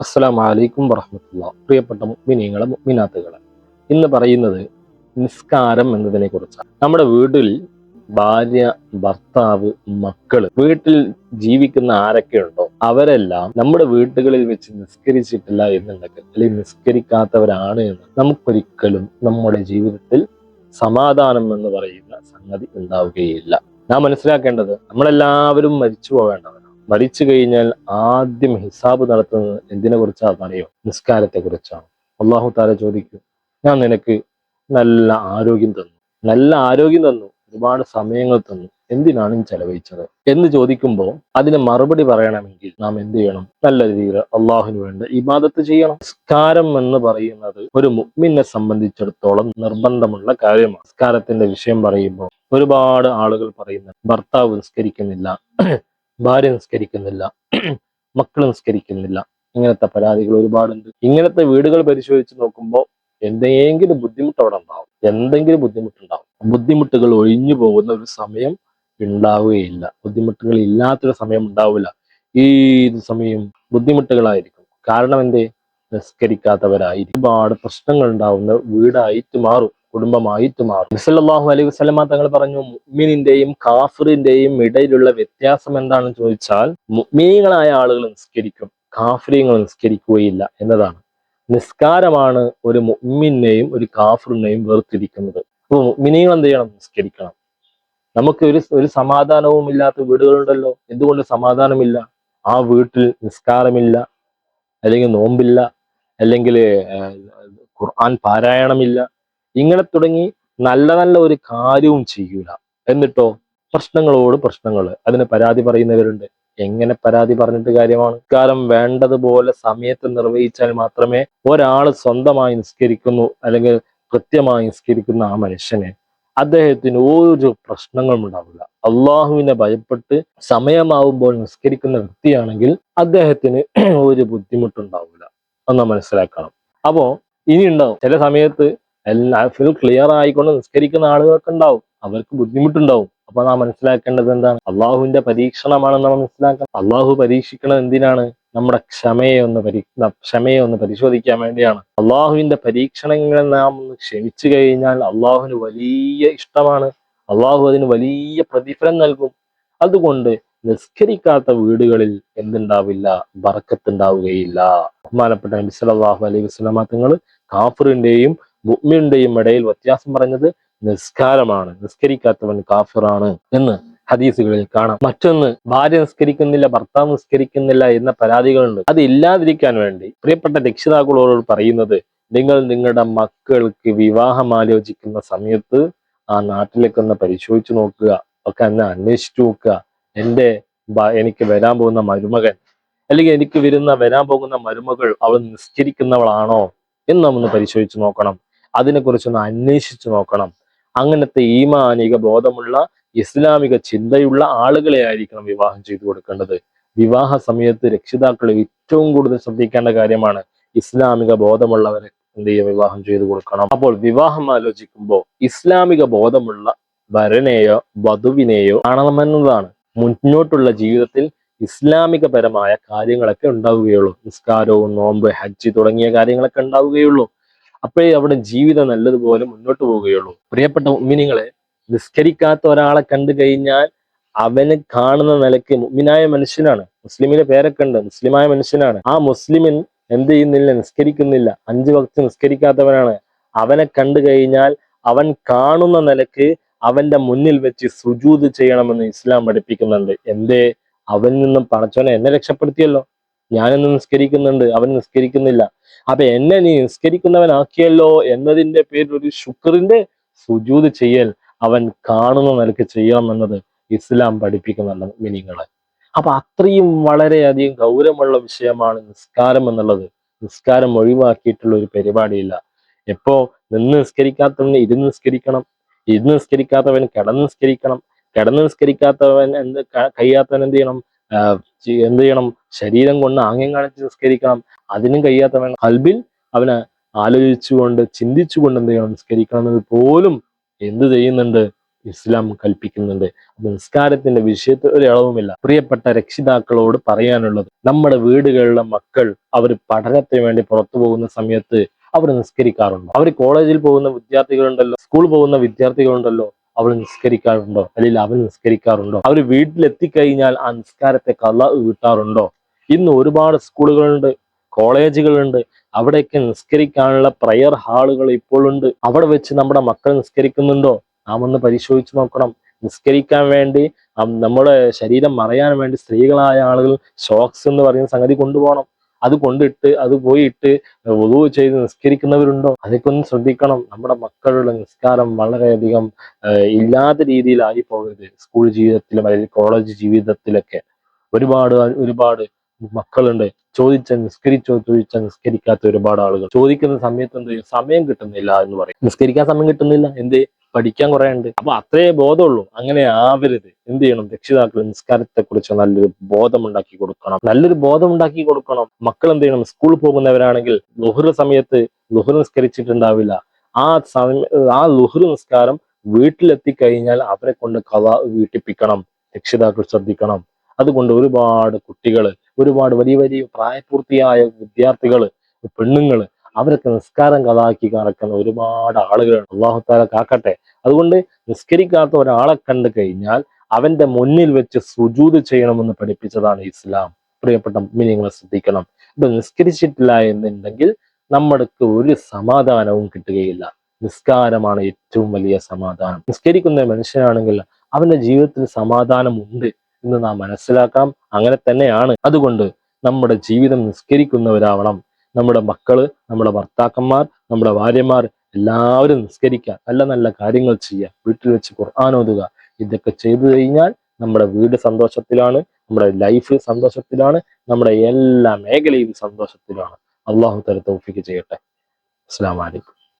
അസ്സലാം വലൈക്കും വറഹമത്തുള്ള. പ്രിയപ്പെട്ട മിനിങ്ങളെ മുഗ്മിനാത്തുകളെ ഇന്ന് പറയുന്നത് നിസ്കാരം എന്നതിനെ കുറിച്ചാണ് നമ്മുടെ വീട്ടിൽ ഭാര്യ ഭർത്താവ് മക്കൾ വീട്ടിൽ ജീവിക്കുന്ന ആരൊക്കെയുണ്ടോ അവരെല്ലാം നമ്മുടെ വീട്ടുകളിൽ വെച്ച് നിസ്കരിച്ചിട്ടില്ല എന്നുണ്ടെങ്കിൽ അല്ലെങ്കിൽ നിസ്കരിക്കാത്തവരാണ് എന്ന് നമുക്കൊരിക്കലും നമ്മുടെ ജീവിതത്തിൽ സമാധാനം എന്ന് പറയുന്ന സംഗതി ഉണ്ടാവുകയില്ല. നാം മനസ്സിലാക്കേണ്ടത് നമ്മളെല്ലാവരും മരിച്ചു പോവേണ്ടവരാണ്. മരിച്ചു കഴിഞ്ഞാൽ ആദ്യം ഹിസാബ് നടത്തുന്നത് എന്തിനെ കുറിച്ചാണെന്ന് അറിയോ നിസ്കാരത്തെ കുറിച്ചാണ് അള്ളാഹു താല ചോദിക്കും ഞാൻ നിനക്ക് നല്ല ആരോഗ്യം തന്നു. നല്ല ആരോഗ്യം തന്നു. ഒരുപാട് സമയങ്ങൾ തന്നു. എന്തിനാണ് ചെലവഴിച്ചത്? എന്ന് ചോദിക്കുമ്പോൾ അതിന് മറുപടി പറയണമെങ്കിൽ നാം എന്ത് ചെയ്യണം? നല്ല രീതിയിൽ അള്ളാഹുവിന് വേണ്ട ഇബാദത്ത് ചെയ്യണം. നിസ്കാരം എന്ന് പറയുന്നത് ഒരു മുഗ്മിനെ സംബന്ധിച്ചിടത്തോളം നിർബന്ധമുള്ള കാര്യമാണ്. നിസ്കാരത്തിന്റെ വിഷയം പറയുമ്പോൾ ഒരുപാട് ആളുകൾ പറയുന്നത് ഭർത്താവ് നിസ്കരിക്കുന്നില്ല. ഭാര്യ നിസ്കരിക്കുന്നില്ല മക്കൾ നിസ്കരിക്കുന്നില്ല ഇങ്ങനത്തെ പരാതികൾ ഒരുപാടുണ്ട്. ഇങ്ങനത്തെ വീടുകൾ പരിശോധിച്ച് നോക്കുമ്പോൾ എന്തെങ്കിലും ബുദ്ധിമുട്ട് അവിടെ ഉണ്ടാവും. എന്തെങ്കിലും ബുദ്ധിമുട്ടുണ്ടാവും. ബുദ്ധിമുട്ടുകൾ ഒഴിഞ്ഞു പോകുന്ന ഒരു സമയം ഉണ്ടാവുകയില്ല. ബുദ്ധിമുട്ടുകൾ ഇല്ലാത്തൊരു സമയം ഉണ്ടാവില്ല. ഈ സമയം ബുദ്ധിമുട്ടുകളായിരിക്കും. കാരണം എന്തേ? നിസ്കരിക്കാത്തവരായിരിക്കും. ഒരുപാട് പ്രശ്നങ്ങൾ ഉണ്ടാവുന്ന വീടായിട്ട് മാറും. കുടുംബമായിട്ട് മാറും സല്ലല്ലാഹു അലൈഹി വസ്ലമ തങ്ങൾ പറഞ്ഞു മുഅ്മിനിന്റെയും കാഫിറിന്റെയും ഇടയിലുള്ള വ്യത്യാസം എന്താണെന്ന് ചോദിച്ചാൽ മുഅ്മിനീങ്ങളായ ആളുകൾ നിസ്കരിക്കും കാഫിറിയങ്ങൾ നിസ്കരിക്കുകയില്ല എന്നതാണ്. നിസ്കാരമാണ് ഒരു മുഅ്മിനെയും ഒരു കാഫിറിനെയും വേർതിരിക്കുന്നത്. അപ്പോൾ മുഅ്മിനീങ്ങൾ എന്ത് ചെയ്യണം? നിസ്കരിക്കണം. നമുക്ക് ഒരു ഒരു സമാധാനവും ഇല്ലാത്ത വീടുകളുണ്ടല്ലോ എന്തുകൊണ്ട് സമാധാനമില്ല? ആ വീട്ടിൽ നിസ്കാരമില്ല അല്ലെങ്കിൽ നോമ്പില്ല അല്ലെങ്കിൽ ഖുർആൻ പാരായണമില്ല ഇങ്ങനെ തുടങ്ങി നല്ല നല്ല ഒരു കാര്യവും ചെയ്യൂല. എന്നിട്ടോ? പ്രശ്നങ്ങളോട് പ്രശ്നങ്ങൾ. അതിന് പരാതി പറയുന്നവരുണ്ട്. എങ്ങനെ പരാതി പറഞ്ഞിട്ട് കാര്യമാണ്? നിസ്കാരം വേണ്ടതുപോലെ സമയത്ത് നിർവഹിച്ചാൽ മാത്രമേ ഒരാൾ സ്വന്തമായി നിസ്കരിക്കുന്നു അല്ലെങ്കിൽ കൃത്യമായി നിസ്കരിക്കുന്ന ആ മനുഷ്യനെ അദ്ദേഹത്തിന് ഒരു പ്രശ്നങ്ങളും ഉണ്ടാവില്ല. അള്ളാഹുവിനെ ഭയപ്പെട്ട് സമയമാവുമ്പോൾ നിസ്കരിക്കുന്ന വ്യക്തിയാണെങ്കിൽ അദ്ദേഹത്തിന് ഒരു ബുദ്ധിമുട്ടുണ്ടാവില്ല. എന്ന് മനസ്സിലാക്കണം. അപ്പോ ഇനി ഉണ്ടാവും ചില സമയത്ത് എല്ലാ ഫുൾ ക്ലിയർ ആയിക്കൊണ്ട് നിസ്കരിക്കുന്ന ആളുകളൊക്കെ ഉണ്ടാവും. അവർക്ക് ബുദ്ധിമുട്ടുണ്ടാവും. അപ്പൊ നാം മനസ്സിലാക്കേണ്ടത് എന്താണ്? അള്ളാഹുവിന്റെ പരീക്ഷണമാണ് നമ്മൾ മനസ്സിലാക്കണം അള്ളാഹു പരീക്ഷിക്കുന്നത് എന്തിനാണ്? നമ്മുടെ ക്ഷമയെ ഒന്ന് പരീ ക്ഷമയെ ഒന്ന് പരിശോധിക്കാൻ വേണ്ടിയാണ്. അള്ളാഹുവിന്റെ പരീക്ഷണങ്ങളെ നാം ഒന്ന് ക്ഷമിച്ചു കഴിഞ്ഞാൽ അള്ളാഹുവിന് വലിയ ഇഷ്ടമാണ്. അള്ളാഹു അതിന് വലിയ പ്രതിഫലം നൽകും. അതുകൊണ്ട് നിസ്കരിക്കാത്ത വീടുകളിൽ എന്തുണ്ടാവില്ല? ബറക്കത്തുണ്ടാവുകയില്ല ബഹുമാനപ്പെട്ട നബിസ്വല്ലാഹു അലൈഹി വസല്ലമ തങ്ങൾ കാഫറിന്റെയും മുഅ്മിനിന്റെയും ഇടയിൽ വ്യത്യാസം പറഞ്ഞത് നിസ്കാരമാണ്. നിസ്കരിക്കാത്തവൻ കാഫിറാണ് എന്ന് ഹദീസുകളിൽ കാണാം. മറ്റൊന്ന് ഭാര്യ നിസ്കരിക്കുന്നില്ല ഭർത്താവ് നിസ്കരിക്കുന്നില്ല എന്ന പരാതികളുണ്ട്. അത് ഇല്ലാതിരിക്കാൻ വേണ്ടി പ്രിയപ്പെട്ട രക്ഷിതാക്കളോട് പറയുന്നത് നിങ്ങൾ നിങ്ങളുടെ മക്കൾക്ക് വിവാഹം ആലോചിക്കുന്ന സമയത്ത് ആ നാട്ടിലേക്ക് ഒന്ന് പരിശോധിച്ചു നോക്കുക. ഒക്കെ എന്നെ അന്വേഷിച്ചു നോക്കുക. എന്റെ എനിക്ക് വരാൻ പോകുന്ന മരുമകൻ അല്ലെങ്കിൽ എനിക്ക് വരുന്ന വരാൻ പോകുന്ന മരുമകൾ അവൾ നിസ്കരിക്കുന്നവളാണോ എന്ന് നമ്മൊന്ന് പരിശോധിച്ചു നോക്കണം. അതിനെക്കുറിച്ചൊന്ന് അന്വേഷിച്ചു നോക്കണം. അങ്ങനത്തെ ഈമാനിക ബോധമുള്ള ഇസ്ലാമിക ചിന്തയുള്ള ആളുകളെ ആയിരിക്കണം വിവാഹം ചെയ്തു കൊടുക്കേണ്ടത്. വിവാഹ സമയത്ത് രക്ഷിതാക്കൾ ഏറ്റവും കൂടുതൽ ശ്രദ്ധിക്കേണ്ട കാര്യമാണ് ഇസ്ലാമിക ബോധമുള്ളവരെ എന്ത് ചെയ്യുക വിവാഹം ചെയ്തു കൊടുക്കണം. അപ്പോൾ വിവാഹം ആലോചിക്കുമ്പോൾ ഇസ്ലാമിക ബോധമുള്ള വരനെയോ വധുവിനെയോ കാണണമെന്നതാണ് മുന്നോട്ടുള്ള ജീവിതത്തിൽ ഇസ്ലാമികപരമായ കാര്യങ്ങളൊക്കെ ഉണ്ടാവുകയുള്ളൂ. നിസ്കാരവും നോമ്പ് ഹജ്ജ് തുടങ്ങിയ കാര്യങ്ങളൊക്കെ ഉണ്ടാവുകയുള്ളൂ. അപ്പോഴേ അവിടെ ജീവിതം നല്ലതുപോലെ മുന്നോട്ട് പോവുകയുള്ളൂ. പ്രിയപ്പെട്ട ഉമ്മിനിങ്ങളെ നിസ്കരിക്കാത്ത ഒരാളെ കണ്ടു കഴിഞ്ഞാൽ അവന് കാണുന്ന നിലയ്ക്ക് മുഅ്മിനായ മനുഷ്യനാണ്. മുസ്ലിമിന്റെ പേരൊക്കെ ഉണ്ട്. മുസ്ലിമായ മനുഷ്യനാണ്. ആ മുസ്ലിമിൻ എന്ത് ചെയ്യുന്നില്ല നിസ്കരിക്കുന്നില്ല. അഞ്ചു വക്ത് നിസ്കരിക്കാത്തവനാണ്. അവനെ കണ്ടു കഴിഞ്ഞാൽ അവൻ കാണുന്ന നിലയ്ക്ക് അവന്റെ മുന്നിൽ വെച്ച് സുജൂത് ചെയ്യണമെന്ന് ഇസ്ലാം പഠിപ്പിക്കുന്നുണ്ട്. എന്തേ? അവൻ നിന്നും പടച്ചോനെ എന്നെ രക്ഷപ്പെടുത്തിയല്ലോ. ഞാനിന്ന് നിസ്കരിക്കുന്നുണ്ട്. അവൻ നിസ്കരിക്കുന്നില്ല. അപ്പൊ എന്നെ നീ നിസ്കരിക്കുന്നവനാക്കിയല്ലോ എന്നതിന്റെ പേരിൽ ഒരു ശുക്രിന്റെ സുജൂത് ചെയ്യൽ അവൻ കാണുന്ന നിലയ്ക്ക് ചെയ്യണം എന്നത് ഇസ്ലാം പഠിപ്പിക്കുന്നുണ്ട് മിനിങ്ങളെ. അപ്പൊ അത്രയും വളരെയധികം ഗൗരവമുള്ള വിഷയമാണ് നിസ്കാരം എന്നുള്ളത്. നിസ്കാരം ഒഴിവാക്കിയിട്ടുള്ള ഒരു പരിപാടിയില്ല. എപ്പോ നിന്ന് നിസ്കരിക്കാത്തവന് ഇരുന്ന് നിസ്കരിക്കണം ഇരുന്ന് നിസ്കരിക്കാത്തവൻ കിടന്ന് നിസ്കരിക്കണം കിടന്ന് നിസ്കരിക്കാത്തവൻ എന്ത് കയ്യാത്തവൻ എന്ത് ചെയ്യണം? എന്ത് ചെയ്യണം? ശരീരം കൊണ്ട് ആംഗ്യം കാണിച്ച് നിസ്കരിക്കണം. അതിനും കഴിയാത്തവൻ അൽബിൻ അവന് ആലോചിച്ചുകൊണ്ട് ചിന്തിച്ചുകൊണ്ട് എന്ത് ചെയ്യണം? നിസ്കരിക്കണം എന്നത് പോലും എന്ത് ചെയ്യുന്നുണ്ട്? ഇസ്ലാം കൽപ്പിക്കുന്നുണ്ട്. നിസ്കാരത്തിന്റെ വിഷയത്തിൽ ഒരു ഇളവുമില്ല. പ്രിയപ്പെട്ട രക്ഷിതാക്കളോട് പറയാനുള്ളത് നമ്മുടെ വീടുകളിലെ മക്കൾ അവർ പഠനത്തിന് വേണ്ടി പുറത്തു പോകുന്ന സമയത്ത് അവർ നിസ്കരിക്കാറുണ്ട്. അവർ കോളേജിൽ പോകുന്ന വിദ്യാർത്ഥികളുണ്ടല്ലോ സ്കൂൾ പോകുന്ന വിദ്യാർത്ഥികളുണ്ടല്ലോ അവൾ നിസ്കരിക്കാറുണ്ടോ? അല്ലെങ്കിൽ അവൻ നിസ്കരിക്കാറുണ്ടോ? അവർ വീട്ടിലെത്തിക്കഴിഞ്ഞാൽ ആ നിസ്കാരത്തെ കള്ള വീട്ടാറുണ്ടോ? ഇന്ന് ഒരുപാട് സ്കൂളുകളുണ്ട് കോളേജുകളുണ്ട്. അവിടെയൊക്കെ നിസ്കരിക്കാനുള്ള പ്രയർ ഹാളുകൾ ഇപ്പോഴുണ്ട് അവിടെ വെച്ച് നമ്മുടെ മക്കൾ നിസ്കരിക്കുന്നുണ്ടോ? നാം ഒന്ന് പരിശോധിച്ചു നോക്കണം. നിസ്കരിക്കാൻ വേണ്ടി നമ്മുടെ ശരീരം മറയാൻ വേണ്ടി സ്ത്രീകളായ ആളുകൾ ഷോക്സ് എന്ന് പറയുന്ന സംഗതി കൊണ്ടുപോകണം. അത് കൊണ്ടിട്ട് അത് പോയിട്ട് ഒതുവ് ചെയ്ത് നിസ്കരിക്കുന്നവരുണ്ടോ? അതൊക്കെ ഒന്ന് ശ്രദ്ധിക്കണം. നമ്മുടെ മക്കളുടെ നിസ്കാരം വളരെയധികം ഇല്ലാത്ത രീതിയിലായി പോകരുത്. സ്കൂൾ ജീവിതത്തിലും അല്ലെങ്കിൽ കോളേജ് ജീവിതത്തിലൊക്കെ. ഒരുപാട് ഒരുപാട് മക്കളുണ്ട്. ചോദിച്ച നിസ്കരിച്ചോ ചോദിച്ച നിസ്കരിക്കാത്ത ഒരുപാട് ആളുകൾ. ചോദിക്കുന്ന സമയത്ത് എന്ത് സമയം കിട്ടുന്നില്ല എന്ന് പറയും. നിസ്കരിക്കാൻ സമയം കിട്ടുന്നില്ല. എന്തേ? പഠിക്കാൻ കുറെ ഉണ്ട്. അപ്പൊ അത്രേ ബോധമുള്ളൂ. അങ്ങനെ ആവരുത്. എന്ത് ചെയ്യണം? രക്ഷിതാക്കൾ നിസ്കാരത്തെ കുറിച്ച് നല്ലൊരു ബോധമുണ്ടാക്കി കൊടുക്കണം. നല്ലൊരു ബോധമുണ്ടാക്കി കൊടുക്കണം. മക്കൾ എന്ത് ചെയ്യണം? സ്കൂളിൽ പോകുന്നവരാണെങ്കിൽ ലുഹുറ സമയത്ത് ലുഹുറ നിസ്കരിച്ചിട്ടുണ്ടാവില്ല. ആ സമയം ആ ലുഹർ നിസ്കാരം വീട്ടിലെത്തി കഴിഞ്ഞാൽ അവരെ കൊണ്ട് കഥ വീട്ടിപ്പിക്കണം. രക്ഷിതാക്കൾ ശ്രദ്ധിക്കണം. അതുകൊണ്ട് ഒരുപാട് കുട്ടികൾ ഒരുപാട് വലിയ വലിയ പ്രായപൂർത്തിയായ വിദ്യാർത്ഥികൾ പെണ്ണുങ്ങൾ അവരൊക്കെ നിസ്കാരം കഥാക്കി കറക്കുന്ന ഒരുപാട് ആളുകളുണ്ട്. അള്ളാഹുത്താല കാക്കട്ടെ. അതുകൊണ്ട് നിസ്കരിക്കാത്ത ഒരാളെ കണ്ടു കഴിഞ്ഞാൽ അവന്റെ മുന്നിൽ വെച്ച് സുജൂത് ചെയ്യണമെന്ന് പഠിപ്പിച്ചതാണ് ഇസ്ലാം. പ്രിയപ്പെട്ട മിനിങ്ങളെ ശ്രദ്ധിക്കണം. ഇപ്പൊ നിസ്കരിച്ചിട്ടില്ല എന്നുണ്ടെങ്കിൽ നമ്മൾക്ക് ഒരു സമാധാനവും കിട്ടുകയില്ല. നിസ്കാരമാണ് ഏറ്റവും വലിയ സമാധാനം. നിസ്കരിക്കുന്ന മനുഷ്യനാണെങ്കിൽ അവന്റെ ജീവിതത്തിൽ സമാധാനം ഉണ്ട് എന്ന് നാം മനസ്സിലാക്കാം. അങ്ങനെ തന്നെയാണ്. അതുകൊണ്ട് നമ്മുടെ ജീവിതം നിസ്കരിക്കുന്നവരാവണം. നമ്മുടെ മക്കൾ നമ്മുടെ ഭർത്താക്കന്മാർ നമ്മുടെ ഭാര്യമാർ എല്ലാവരും നിസ്കരിക്കുക. നല്ല നല്ല കാര്യങ്ങൾ ചെയ്യുക. വീട്ടിൽ വെച്ച് ഖുർആൻ ഓതുക. ഇതൊക്കെ ചെയ്തു കഴിഞ്ഞാൽ നമ്മുടെ വീട് സന്തോഷത്തിലാണ് നമ്മുടെ ലൈഫ് സന്തോഷത്തിലാണ് നമ്മുടെ എല്ലാ മേഖലയും സന്തോഷത്തിലാണ്. അള്ളാഹു തല തൗഫിക്ക് ചെയ്യട്ടെ. അസ്സാം വലൈക്കും